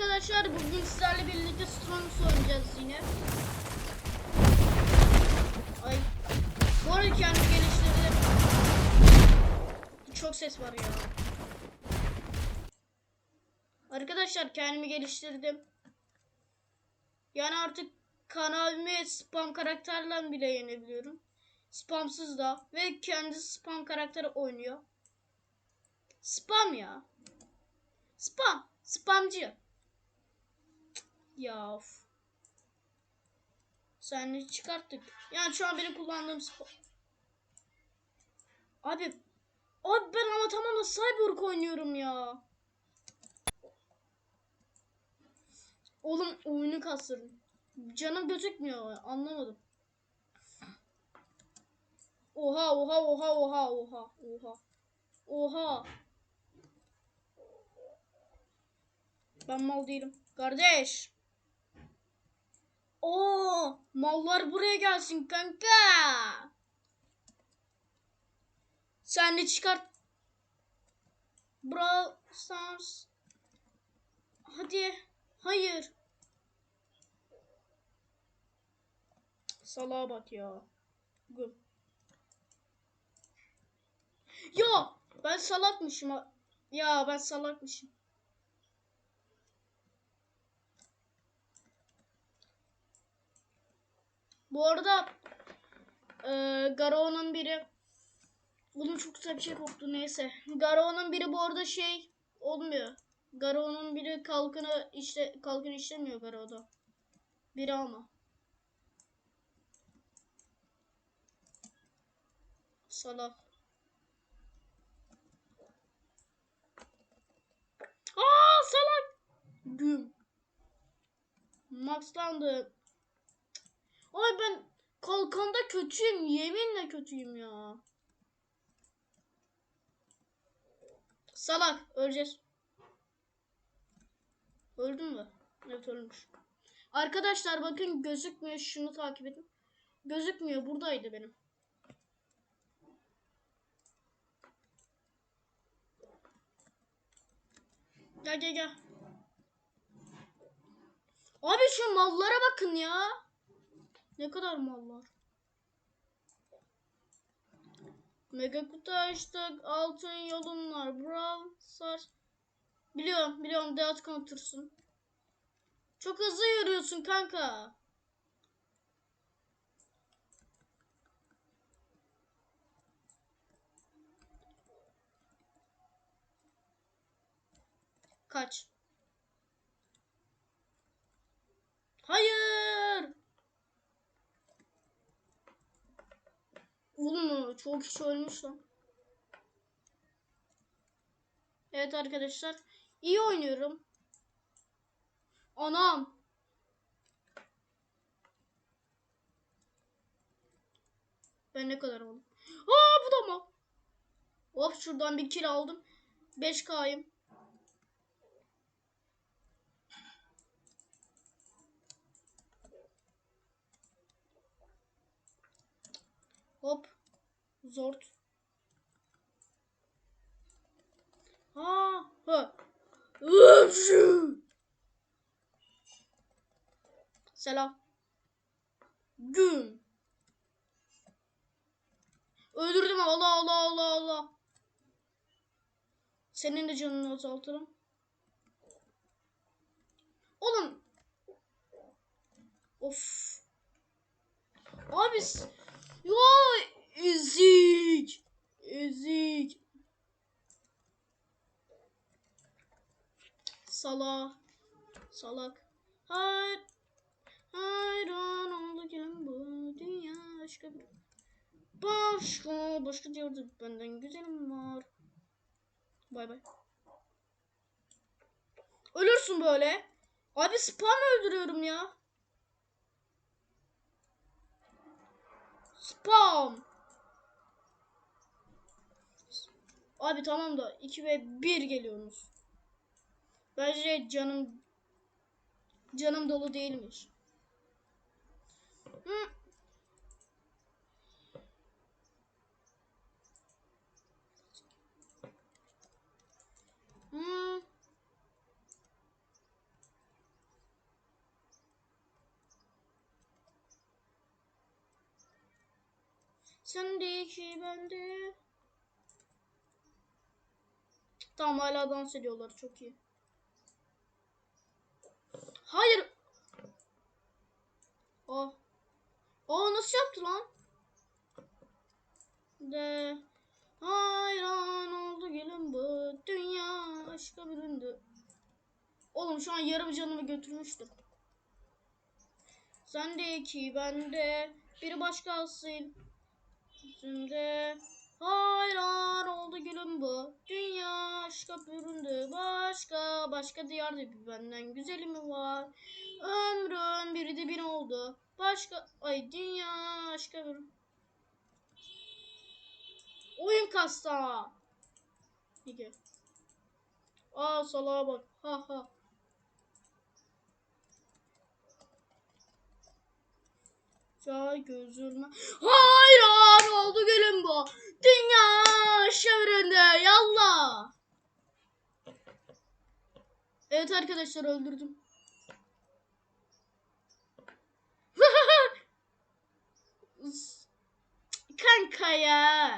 arkadaşlar bugün sizlerle birlikte Strong's oynayacağız yine. Ay. Bu arada kendimi geliştirdim. Çok ses var ya. Arkadaşlar kendimi geliştirdim. Yani artık kanalımı spam karakterle bile yenebiliyorum. Spamsız da ve kendisi spam karakteri oynuyor. Spam ya. Spam. Spamcı. Ya of. Sen çıkarttık. Yani şu an benim kullandığım spam. Abi. Abi ben ama tamam da Cyborg oynuyorum ya. Oğlum oyunu kastırdım. Canım gözükmüyor. Anlamadım. Oha oha oha oha oha oha. Oha. Ben mal değilim. Kardeş. Oo, mallar buraya gelsin kanka. Sen de çıkart. Brawl Stars. Hadi. Hayır. Salağa bak ya. Güm. Ya ben salakmışım. Ya ben salakmışım. Bu arada e, Garo'nun biri Oğlum çok güzel bir şey koktu neyse. Garo'nun biri bu arada şey olmuyor. Garo'nun biri kalkını işte kalkın işlemiyor Garo'da. Biri ama. Salak. Aa salak. Güm. Maxlandı. Ay ben kalkanda kötüyüm. Yeminle kötüyüm ya. Salak. Öleceğiz. Öldün mü? Evet ölmüş. Arkadaşlar bakın gözükmüyor. Şunu takip edin. Gözükmüyor. Buradaydı benim. Gel gel gel. Abi şu mallara bakın ya. Ne kadar mallar. Mega kutu açtık. Altın yolun var. Brawl Stars. Biliyorum biliyorum. Deat Counter'sın. Çok hızlı yürüyorsun kanka. Kaç. Hayır. Oğlum çok kişi ölmüş lan. Evet arkadaşlar. iyi oynuyorum. Anam. Ben ne kadar aldım? Aa bu da mı? Hop şuradan bir kill aldım. 5K'yım. Hop. Zort. Ha. Üfşü. Selam. Güm. Öldürdüm Allah Allah Allah Allah. Senin de canını azaltırım. Oğlum. Of. Abi. Ya ezik. Ezik. Salak. Salak. Hayır. Hayran olacağım bu dünya başka bir başka başka diyordu benden güzelim var. Bay bay. Ölürsün böyle. Abi spam öldürüyorum ya. Spam. Abi tamam da 2 ve 1 geliyorsunuz. Bence canım canım dolu değilmiş. Hı. Sen de iki ben de. Tamam hala dans ediyorlar çok iyi. Hayır. Oh. O nasıl yaptı lan? De hayran oldu gelin bu dünya aşka büründü. Oğlum şu an yarım canımı götürmüştüm. Sen de iki ben de biri başkasın. Şimdi hayran oldu gülüm bu. Dünya aşka büründü. Başka başka diyarda bir benden güzeli mi var? Ömrüm biri de bin oldu. Başka ay dünya aşka bir Oyun kasta. İki. Aa salağa bak. Ha ha. Çay gözülme. Hayran oldu gülüm bu. Dünya şevrinde yallah. Evet arkadaşlar öldürdüm. Kanka ya.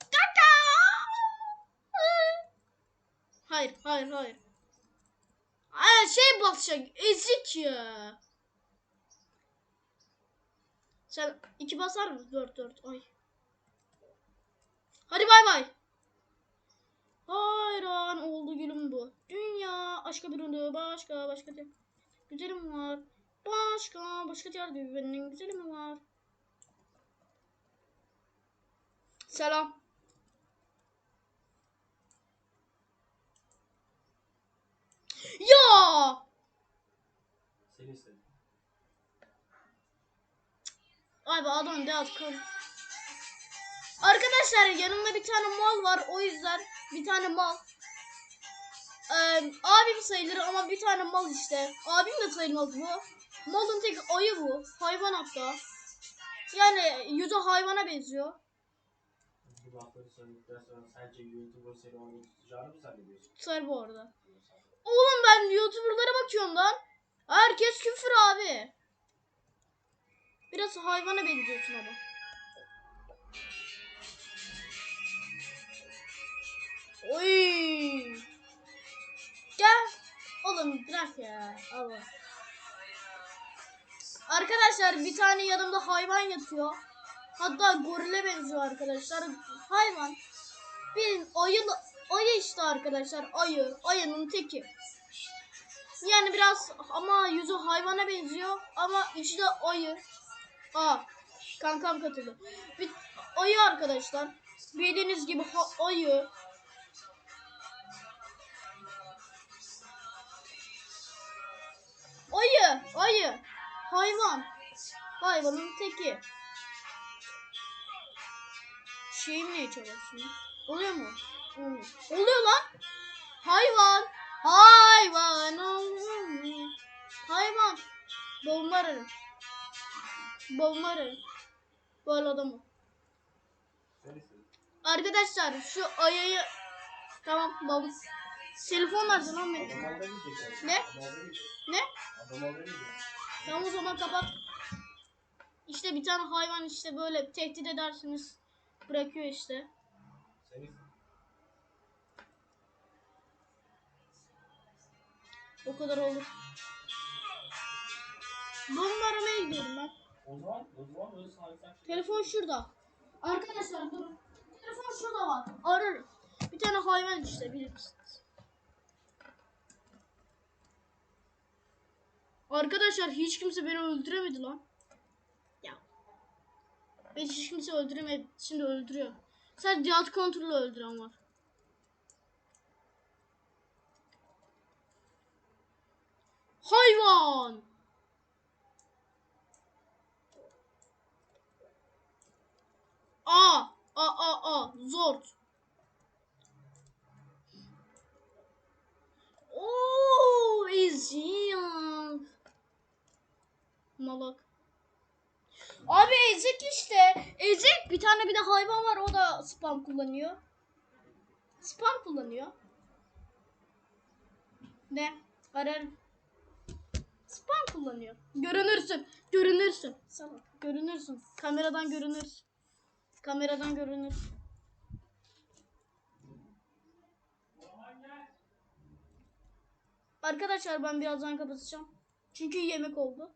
Kanka. Hayır, hayır, hayır. Ay şey basacak. Ezik ya. Sen iki basar mısın? Dört dört. Ay. Hadi bay bay. Hayran oldu gülüm bu. Dünya aşka büründü. Başka başka diye. Güzelim var. Başka başka diğer benim güzelim var. Selam. Ya! Seni istedim. Abi adam biraz kır. Arkadaşlar yanımda bir tane mal var o yüzden bir tane mal. Ee, abim sayılır ama bir tane mal işte. Abim de sayılmaz bu. Malın tek ayı bu. Hayvan hatta. Yani yüzü hayvana benziyor. Bu lafları söyledikten sonra sence YouTuber seni orada tutacağını mı zannediyorsun? Tutar bu arada. Oğlum ben YouTuber'lara bakıyorum lan. Herkes küfür abi. Biraz hayvana benziyorsun ama. Oy. Gel. Oğlum bırak ya. Allah. Arkadaşlar bir tane yanımda hayvan yatıyor. Hatta gorile benziyor arkadaşlar. Hayvan. Bir ayı, ayı işte arkadaşlar. Ayı. Ayının teki. Yani biraz ama yüzü hayvana benziyor. Ama içi de ayı. Aa, kankam katıldı. Bir ayı arkadaşlar. Bildiğiniz gibi ha- ayı. Ayı, ayı. Hayvan. Hayvanın teki. Şeyim ne çalışsın? Oluyor mu? Olmuyor. Oluyor lan. Hayvan. Hayvan. Hayvan. Bomba ararım. Bomba ararım. Böyle adamı. Arkadaşlar şu ayıyı... Tamam baba. Telefon nerede lan benim? Ne? Ne? Tamam o zaman kapat. İşte bir tane hayvan işte böyle tehdit edersiniz. Bırakıyor işte. O kadar olur. Bomba aramaya gidiyorum ben. O zaman, o zaman öyle sahipsen şey. Telefon şurada. Arkadaşlar durun. Telefon şurada var. Ararım. Bir tane hayvan işte bilir misiniz? Arkadaşlar hiç kimse beni öldüremedi lan. Ya. Beni hiç kimse öldüremedi. Şimdi öldürüyor. Sadece Diat kontrolü öldüren var. Hayvan! A, A, A, A, zor. Oo, ezik. Malak. Abi ezik işte. Ezik. Bir tane bir de hayvan var o da spam kullanıyor. Spam kullanıyor. Ne? Ararım. Spam kullanıyor. Görünürsün. Görünürsün. Salak. Görünürsün. Kameradan görünürsün. Kameradan görünürsün. Arkadaşlar ben birazdan kapatacağım. Çünkü yemek oldu.